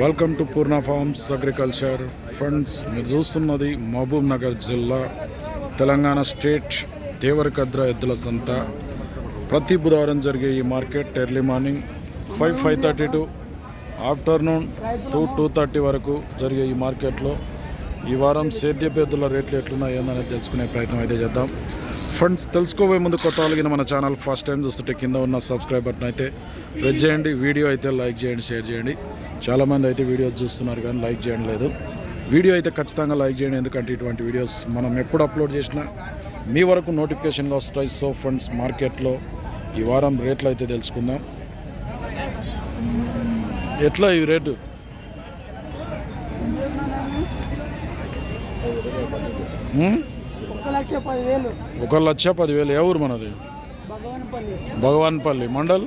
Welcome to Purna farms agriculture funds మీరు చూస్తున్నది మహబూబ్ నగర్ జిల్లా తెలంగాణ స్టేట్ దేవరకద్ర ఎద్దుల సంత. ప్రతి బుధవారం జరిగే ఈ market early morning five five thirty to afternoon two two thirty వరకు జరిగే ఈ మార్కెట్లో ఈ వారం సేద్యపు ఎద్దుల రేట్లు ఎట్లున్నాయి ఏందనేది తెలుసుకునే ప్రయత్నం అయితే చేద్దాం. ఫ్రెండ్స్ తెలుసుకోబోయే ముందు కొత్త వాళ్ళకి మన ఛానల్ ఫస్ట్ టైం చూస్తుంటే కింద ఉన్న సబ్స్క్రైబ్ బటన్ అయితే ప్రెస్ చేయండి. వీడియో అయితే లైక్ చేయండి షేర్ చేయండి. చాలామంది అయితే వీడియో చూస్తున్నారు కానీ లైక్ చేయడం లేదు. వీడియో అయితే ఖచ్చితంగా లైక్ చేయండి. ఎందుకంటే ఇటువంటి వీడియోస్ మనం ఎప్పుడు అప్లోడ్ చేసినా మీ వరకు నోటిఫికేషన్గా వస్తాయి. సో ఫ్రెండ్స్ మార్కెట్లో ఈ వారం రేట్లు అయితే తెలుసుకుందాం. ఎట్లా ఈ రేటు? ఉం? ఒక లక్ష పదివేలు. ఒక లక్ష పదివేలు. ఎవరు మనది? భగవాన్పల్లి. మండల్?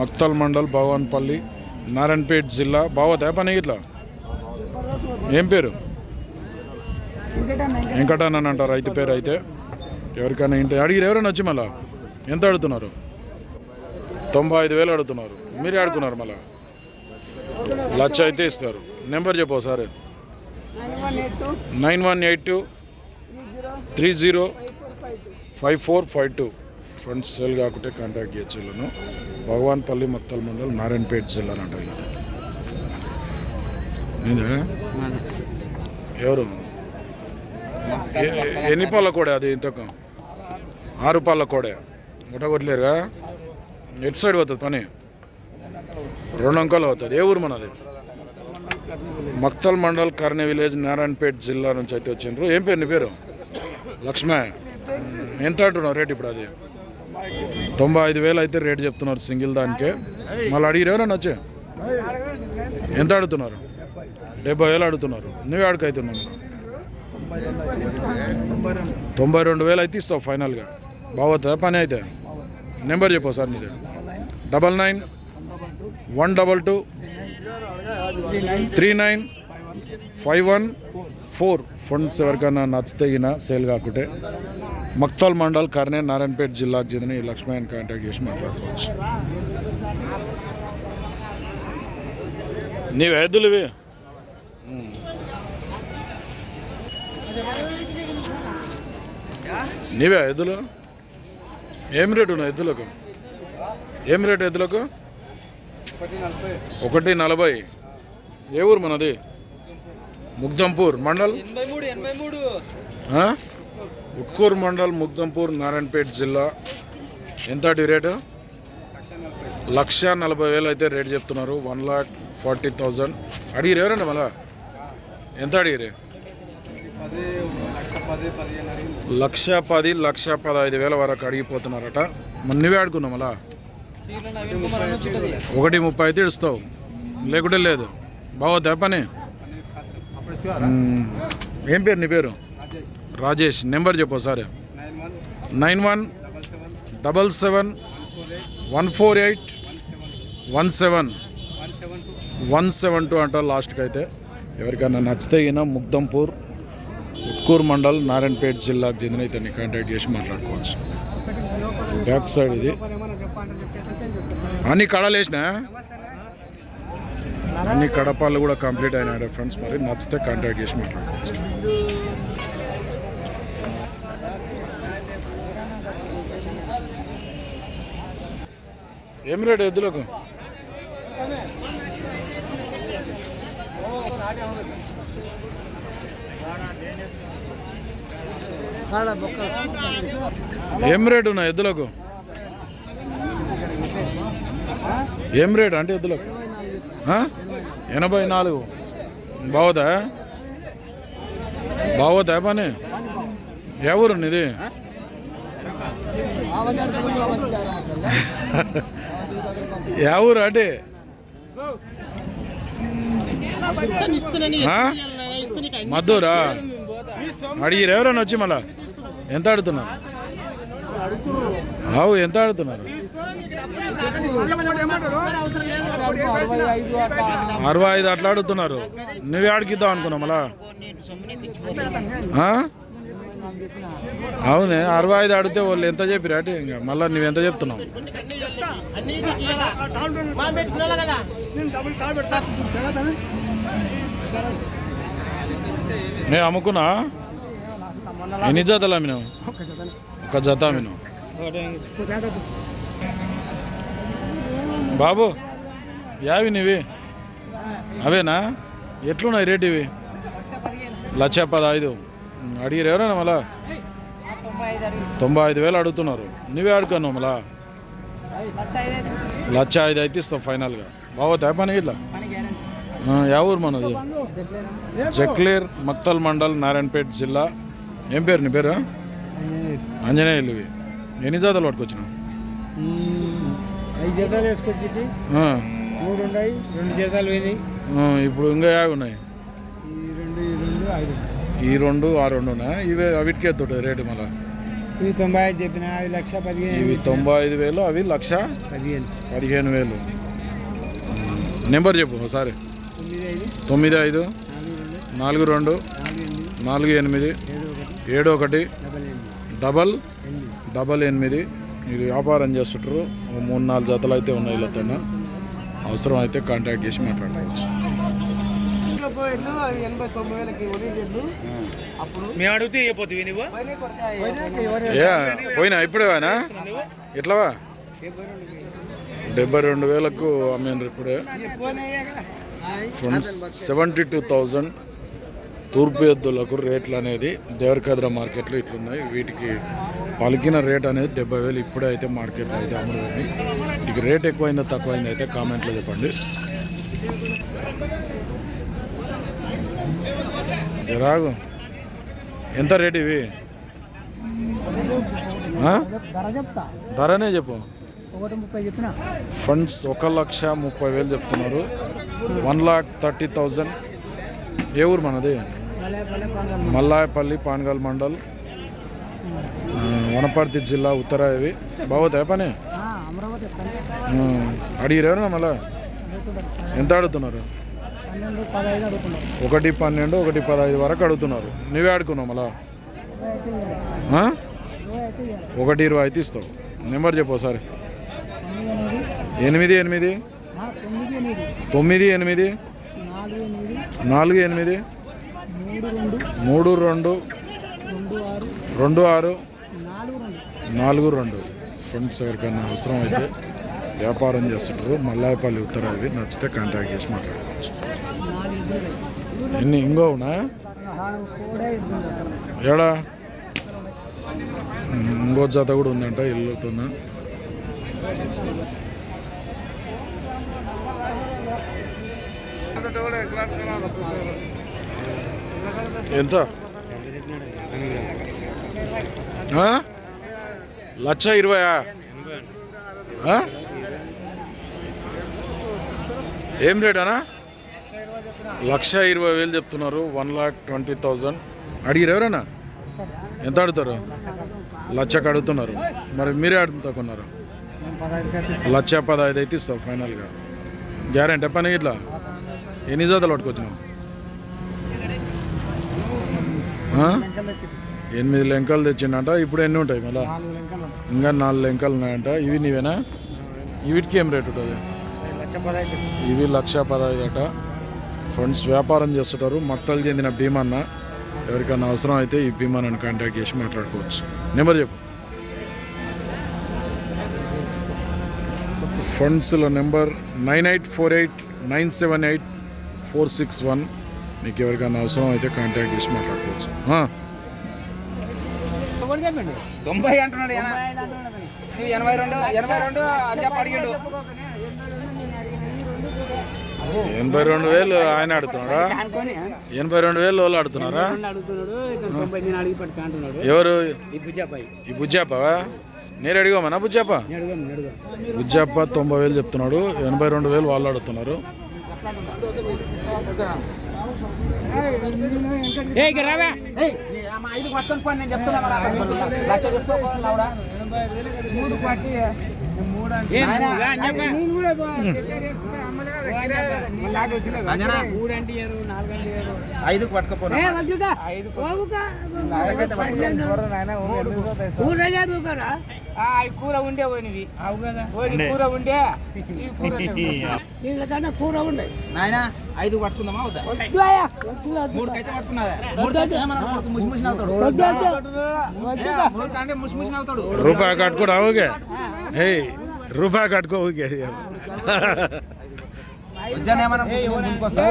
మక్తల్. మండల్ భగవాన్పల్లి నారాయణపేట్ జిల్లా. బావతా పని ఇట్లా ఏం పేరు? వెంకటన్న అని అంటారు రైతు పేరు అయితే. ఎవరికైనా ఇంటి అడిగిరు ఎవరైనా వచ్చి మళ్ళా? ఎంత అడుగుతున్నారు? తొంభై ఐదు వేలు అడుగుతున్నారు. మీరే ఆడుకున్నారు మళ్ళా? లక్ష అయితే ఇస్తారు. నెంబర్ చెప్పు sir nine one eight two. Three zero five four five two. Friends sale కాకుంటే కాంటాక్ట్ చేయొచ్చు వీళ్ళను భగవాన్పల్లి మత్తల్ మండల్ నారాయణపేట జిల్లా అంట ఎవరు? ఏ- ఎన్ని పళ్ళ కోడే అది ఇంతకు? ఆరు పళ్ళ కోడే. ముట్టగొట్టలేరుగా? ఎటు సైడ్ పోతుంది పని? రెండు అంకాలు అవుతుంది ఏ ఊరు మనది? మక్తల్ మండల్ కర్ణి విలేజ్ నారాయణపేట్ జిల్లా నుంచి అయితే వచ్చిండ్రు. ఏం పేరు నీ పేరు? లక్ష్మే. ఎంత అంటున్నావు రేట్ ఇప్పుడు అది? తొంభై ఐదు వేలు అయితే రేట్ చెప్తున్నారు సింగిల్ దానికే. మళ్ళీ అడిగిరు ఎవరన్నా వచ్చే? ఎంత అడుగుతున్నారు? డెబ్బై వేలు అడుగుతున్నారు. నువ్వే అడుగుతున్నావు తొంభై రెండు వేలు అయితే ఇస్తావు ఫైనల్గా. బాగుతుందా పని అయితే. నెంబర్ చెప్పు సార్ నీది. Double nine one double two three nine five one four funds ఎవరికైనా నచ్చితే గిన సేల్ కాకుంటే మక్తాల్ మండల్ కర్నే నారాయణపేట జిల్లాకు చెందిన ఈ లక్ష్మణ్ కాంటాక్ట్ చేసి మాట్లాడుకోవచ్చు. నీ ఎద్దులు నీవే ఎద్దులు ఏం రేటు ఉన్నాయి ఎద్దులకు ఏం రేటు ఎద్దులకు ఒకటి నలభై. ఏ ఊరు మనది? ముగ్జంపూర్ మండల్? ఉట్కూరు మండల్ ముగ్జంపూర్ నారాయణపేట జిల్లా. ఎంత రేటు? లక్ష నలభై వేలు అయితే రేట్ చెప్తున్నారు. One lakh forty thousand. అడిగిరు ఎవరండి మళ్ళా? ఎంత అడిగిరు? లక్ష పది లక్ష పది లక్ష పదహైదు వేల వరకు అడిగిపోతున్నారట. మరి నువ్వే ఆడుకున్నావు మళ్ళా ఒకటి ముప్పై అయితే ఇస్తావు లేకుంటే లేదు. బాగోద్దా పని. ఏం పేరు నీ పేరు? రాజేష్. నెంబర్ చెప్పు sir nine one double seven one four eight one seven one seven two అంటారు లాస్ట్కి అయితే. ఎవరికైనా నచ్చితే ఈయన ముగ్దంపూర్ ఉట్కూరు మండల్ నారాయణపేట జిల్లాకు చెందిన ఇతన్ని కాంటాక్ట్ చేసి మాట్లాడుకోవచ్చు. బ్యాక్ సైడ్ ఇది. అన్ని కడలు వేసినా అన్ని కడపాలు కూడా కంప్లీట్ అయినాయి ఫ్రెండ్స్. మరి నచ్చితే కాంటాక్ట్ చేసి మాట్లాడుకోవచ్చు. ఏం రేట్ ఎద్దులకు? ఏం రేటు ఉన్నాయి ఎద్దులకు? ఏం రేటు అంటే ఎద్దులకు? ఆ? ఎనభై నాలుగు. బావదా? బావోదా పని? ఎవరు ఇది ఎవరు అటే? మద్దూరా అడిగిరు ఎవరైనా వచ్చి మళ్ళా? ఎంత ఆడుతున్నారు? అవు ఎంత ఆడుతున్నారు? అరవై ఐదు అట్లా అడుగుతున్నారు. నువ్వే అడిగిద్దాం అనుకున్నావు మళ్ళా? అవునే అరవై ఐదు అడిగితే వాళ్ళు ఎంత చెప్పిరా ఇంకా మళ్ళీ నువ్వు ఎంత చెప్తున్నావు? నేను అమ్ముకున్నా? ఎన్ని జతలు అమ్మినావు? ఒక జత అమ్మినావు. బాబు యావి నీవి? అవేనా? ఎట్లున్నాయి రేట్ ఇవి? లక్ష పదహైదు. అడిగిరు ఎవరైనా మళ్ళా? తొంభై ఐదు వేలు అడుగుతున్నారు. నువ్వే అడుగున్నావు మళ్ళా? లక్ష ఐదు అయితే ఇస్తావు ఫైనల్గా. బాగోతా పని ఇట్లా యా ఊరు మనది? జక్లేర్ మక్తల్ మండల్ నారాయణపేట జిల్లా. ఏం పేరు నీ పేరు? ఆంజనేయులు. ఇవి. ఎన్ని జాతలు పట్టుకొచ్చినావు? ఐదు జతలు వేసుకొచ్చి ఆ, మూడు ఉన్నాయి రెండు జతలు పోయినాయి. ఆ, ఇప్పుడు ఇంకా యావి ఉన్నాయి. ఈ రెండు ఈ రెండు ఐదు ఈ రెండు ఆ రెండునా ఇవి వీటికి ఎత్తుంటాయి రేటు మళ్ళా. ఇవి తొంభై ఐదు చెప్పిన అవి లక్ష పదిహేను ఇవి తొంభై ఐదు వేలు అవి లక్ష పదిహేను. పదిహేను వేలు. నెంబర్ చెప్పు ఒకసారి. తొమ్మిది ఐదు. నాలుగు రెండు. నాలుగు ఎనిమిది. ఏడు ఒకటి. డబల్ డబల్ ఎనిమిది మీరు వ్యాపారం చేస్తుంటారు. ఓ మూడు నాలుగు జతలు అయితే ఉన్నాయి వీళ్ళతో అవసరం అయితే కాంటాక్ట్ చేసి మాట్లాడుకోవచ్చు. మేము అడిగితే పోయినా ఇప్పుడేవానా ఎట్లవా డెబ్బై రెండు వేలకు అమ్మినారు ఇప్పుడే. ఫ్రెండ్స్ సెవెంటీ టూ థౌజండ్ తూర్పు ఎద్దులకు రేట్లు అనేది దేవరకద్ర మార్కెట్లో ఇట్లున్నాయి. వీటికి పలికిన రేట్ అనేది డెబ్బై వేలు ఇప్పుడే అయితే మార్కెట్లో అయితే అమ్ముడుతుంది ఇక రేట్ ఎక్కువైందో తక్కువైందో అయితే కామెంట్లో చెప్పండి. రాగు? ఎంత రేట్ ఇవి? ధరనే చెప్పు. ఫండ్స్ ఒక లక్ష ముప్పై వేలు చెప్తున్నారు. One lakh thirty thousand. ఏ ఊరు మనది? మల్లాయపల్లి పాన్గల్ మండల్. వనపర్తి జిల్లా ఉత్తరాయవి బాగోతాయి పని? అమరావతి ఆ, అడిగిరు ఎవరన్నా మళ్ళా ఎంత అడుగుతున్నారు? ఒకటి పన్నెండు ఒకటి పదహైదు వరకు అడుగుతున్నారు. నువ్వే అడుగున్నావు మళ్ళా? ఒకటి ఇరవై అయితే ఇస్తావు. నెంబర్ చెప్పు ఒకసారి. ఎనిమిది ఎనిమిది? తొమ్మిది ఎనిమిది. నాలుగు ఎనిమిది. మూడు రెండు. రెండు ఆరు. నాలుగు రెండు. ఫ్రెండ్స్ ఎవరికైనా అవసరం అయితే వ్యాపారం చేస్తుంటారు. మల్లాయపల్లి ఉత్తరావి నచ్చితే కాంటాక్ట్ చేసి మాట్లాడుకోవచ్చు. ఎన్ని? కూడా ఇద్దరు ఏడా? ఇంకో జత కూడా ఉందంట ఇల్లుతున్నా ఎంత? లక్ష ఇరవయా ఏం రేట్ అనా లక్ష ఇరవై వేలు చెప్తున్నారు. One lakh twenty thousand. అడిగిరు ఎవరన్నా? ఎంత అడుగుతారు? లక్షకు అడుగుతున్నారు మరి మీరే అడుగుతాకున్నారు లక్ష పదహైదు అయితే ఇస్తావు ఫైనల్గా. గ్యారెంటీ పని ఇట్లా? ఎన్ని జాతలు పట్టుకొచ్చినావు ఆ? ఎనిమిది లెంకలు తెచ్చిండంట. ఇప్పుడు ఎన్ని ఉంటాయి మళ్ళా? ఇంకా నాలుగు లెంకలు ఉన్నాయంట. ఇవి నీవేనా? వీటికి ఏం రేట్ ఉంటుంది? ఇవి లక్ష పదహైదు అట ఫ్రెండ్స్ వ్యాపారం చేస్తుంటారు. మక్తలు చెందిన భీమన్న. ఎవరికైనా అవసరం అయితే ఈ భీమాన్ని కాంటాక్ట్ చేసి మాట్లాడుకోవచ్చు. నెంబర్ చెప్పు. ఫండ్స్లో number nine eight four eight nine seven eight four six one. మీకు ఎవరికైనా అవసరం అయితే కాంటాక్ట్ చేసి మాట్లాడుకోవచ్చు. తొంభై అంటున్నాడు ఎనభై రెండు ఎనభై రెండు చెప్ప అడిగిండు. ఎనభై రెండు వేలు ఆయన ఆడుతున్నారా ఎనభై రెండు వేలు వాళ్ళు ఆడుతున్నారా ఎవరు? ఈ బుజ్జాపవా నేను అడిగామన్నా బుజ్జాప? బుజ్జాప తొంభై వేలు చెప్తున్నాడు ఎనభై రెండు వేలు వాళ్ళు అడుగుతున్నారు. రావా. ఐదు పట్టుకొని పోయి నేను చెప్తున్నా. లక్ష ఆవిడ. మూడు ఐదు పట్టుకోండి. కూర నాయన, ఊరు ఎందుకు పోతాయి సార్? ఆ, ఈ కూర ఉండే పోయినవి. అవు కదా? కూర ఉండే. ఈ కూర లేవు. నాయనా ఐదు పట్టుకుందామా వద్దా? మూడు కైతే పట్టుకున్నదా మూడు కైతే ఏమన్నా కొడుకు ముసి ముసి నవ్వుతాడు. ఏ, మూడు కంటే ముసి ముసి నవ్వుతాడు. రూపాయి కట్టుకోడు అవుగే హే రూపాయి కట్టుకో ముందుకొస్తా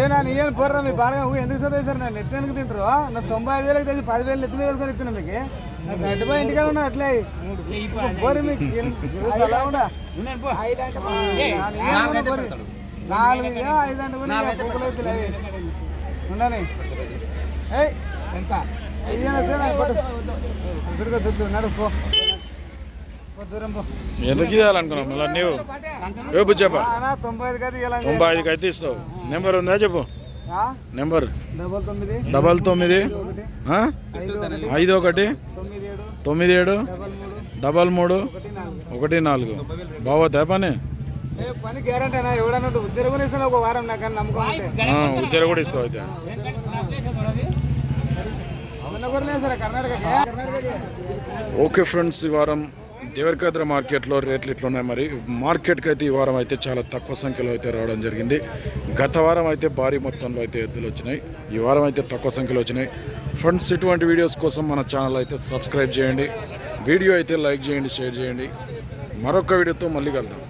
ఏనా ఏం పోర్రా మీ బాగా ఊ ఎందుకు చదివేశారు నన్ను ఎత్తి ఎందుకు తింటారు? నా తొంభై ఐదు వేలకు తెచ్చి పదివేలు ఎత్తి మీద వేసుకొని ఇస్తున్నా మీకు. గడ్డిపోయి ఇంటికాడ ఉన్నా అట్లే. పోరు మీకు. ఉండా ఐదు నాలుగు ఉండని ఎంత? ఎందుకు ఇవ్వాలనుకున్నావు మళ్ళీ నీవు బుజ్జప్ప అన్నా, తొంభై ఐదుకి అయితే ఇస్తావు. నెంబర్ ఉందా చెప్పు? నెంబర్. డబల్ తొమ్మిది? ఐదు ఒకటి. తొమ్మిది ఏడు. డబల్ మూడు. ఒకటి నాలుగు. బాగోతా పని పని గ్యారంటీ ఎవడన్నా ఉద్యోగం ఇస్తాను ఒక వారం నాకు నమ్మకం ఉత్తర కూడా ఇస్తావు అయితే. కూడా ఓకే ఫ్రెండ్స్ ఈ వారం దేవరకద్ర మార్కెట్లో రేట్లు ఇట్లున్నాయి మరి. మార్కెట్కి అయితే ఈ వారం అయితే చాలా తక్కువ సంఖ్యలో అయితే రావడం జరిగింది. గత వారం అయితే భారీ మొత్తంలో అయితే ఎద్దులు వచ్చినాయి. ఈ వారం అయితే తక్కువ సంఖ్యలో వచ్చినాయి. ఫ్రెండ్స్ ఇటువంటి వీడియోస్ కోసం మన ఛానల్ అయితే సబ్స్క్రైబ్ చేయండి. వీడియో అయితే లైక్ చేయండి షేర్ చేయండి. మరొక వీడియోతో మళ్ళీ కలుద్దాం.